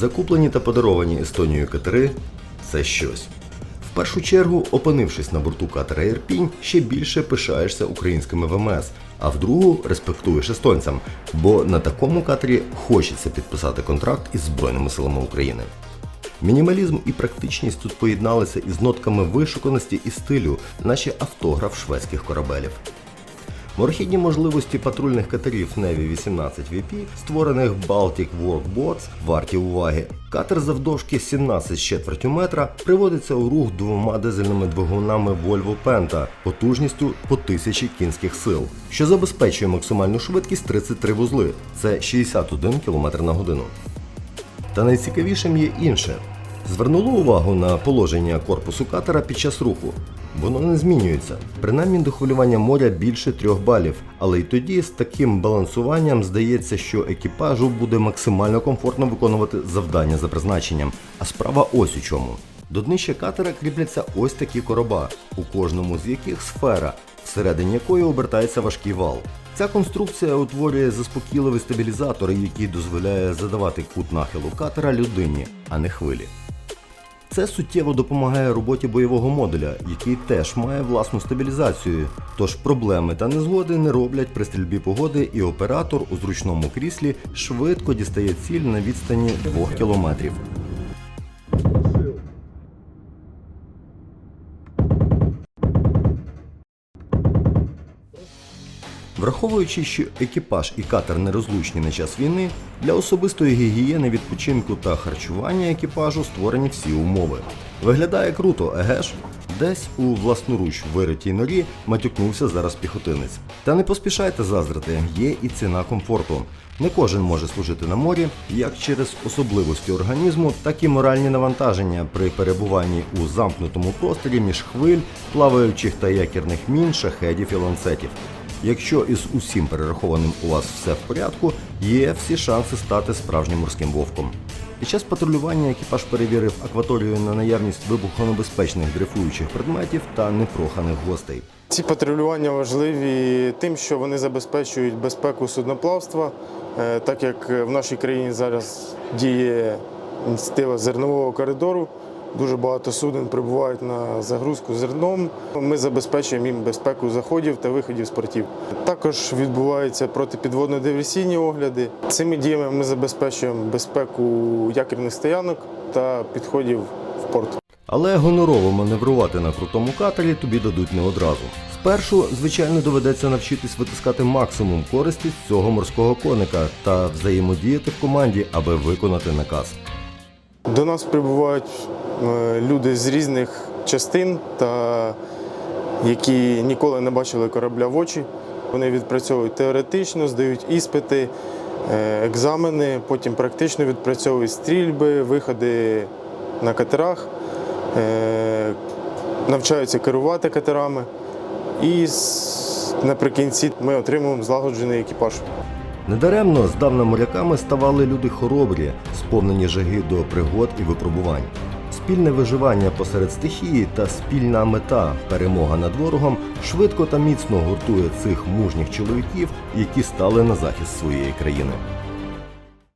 Закуплені та подаровані Естонією катери це щось. В першу чергу, опинившись на борту катера Ірпінь, ще більше пишаєшся українськими ВМС, а в другу респектуєш естонцям, бо на такому катері хочеться підписати контракт із Збройними силами України. Мінімалізм і практичність тут поєдналися із нотками вишуканості і стилю, наче автограф шведських корабелів. Морхідні можливості патрульних катерів Navy 18 VP, створених Baltic Workboats, варті уваги. Катер завдовжки 17 з четвертю метра приводиться у рух двома дизельними двигунами Volvo Penta потужністю по 1000 кінських сил, що забезпечує максимальну швидкість 33 вузли. Це 61 км на годину. Та найцікавішим є інше. Звернуло увагу на положення корпусу катера під час руху. Воно не змінюється. Принаймні до хвилювання моря більше трьох балів, але й тоді з таким балансуванням здається, що екіпажу буде максимально комфортно виконувати завдання за призначенням. А справа ось у чому. До днища катера кріпляться ось такі короба, у кожному з яких сфера, всередині якої обертається важкий вал. Ця конструкція утворює заспокійливий стабілізатор, який дозволяє задавати кут нахилу катера людині, а не хвилі. Це суттєво допомагає роботі бойового модуля, який теж має власну стабілізацію. Тож проблеми та незгоди не роблять при стрільбі погоди, і оператор у зручному кріслі швидко дістає ціль на відстані 2 кілометрів. Враховуючи, що екіпаж і катер нерозлучні на час війни, для особистої гігієни, відпочинку та харчування екіпажу створені всі умови. Виглядає круто, еге ж? Десь у власноруч виритій норі матюкнувся зараз піхотинець. Та не поспішайте заздрити, є і ціна комфорту. Не кожен може служити на морі, як через особливості організму, так і моральні навантаження при перебуванні у замкнутому просторі між хвиль, плаваючих та якірних мін, шахедів і ланцетів. Якщо із усім перерахованим у вас все в порядку, є всі шанси стати справжнім морським вовком. Під час патрулювання екіпаж перевірив акваторію на наявність вибухонебезпечних дрейфуючих предметів та непроханих гостей. Ці патрулювання важливі тим, що вони забезпечують безпеку судноплавства, е, так як в нашій країні зараз діє ініціатива зернового коридору. Дуже багато суден прибувають на загрузку зерном. Ми забезпечуємо їм безпеку заходів та виходів з портів. Також відбуваються протипідводно-диверсійні огляди. Цими діями ми забезпечуємо безпеку якірних стоянок та підходів в порт. Але гонорово маневрувати на крутому катері тобі дадуть не одразу. Спершу, звичайно, доведеться навчитись витискати максимум користі з цього морського коника та взаємодіяти в команді, аби виконати наказ. До нас прибувають е, люди з різних частин, та які ніколи не бачили корабля в очі. Вони відпрацьовують теоретично, здають іспити, е, екзамени, потім практично відпрацьовують стрільби, виходи на катерах, е, навчаються керувати катерами. І наприкінці ми отримуємо злагоджений екіпаж. Недаремно здавна моряками ставали люди хоробрі, сповнені жаги до пригод і випробувань. Спільне виживання посеред стихії та спільна мета перемога над ворогом швидко та міцно гуртує цих мужніх чоловіків, які стали на захист своєї країни.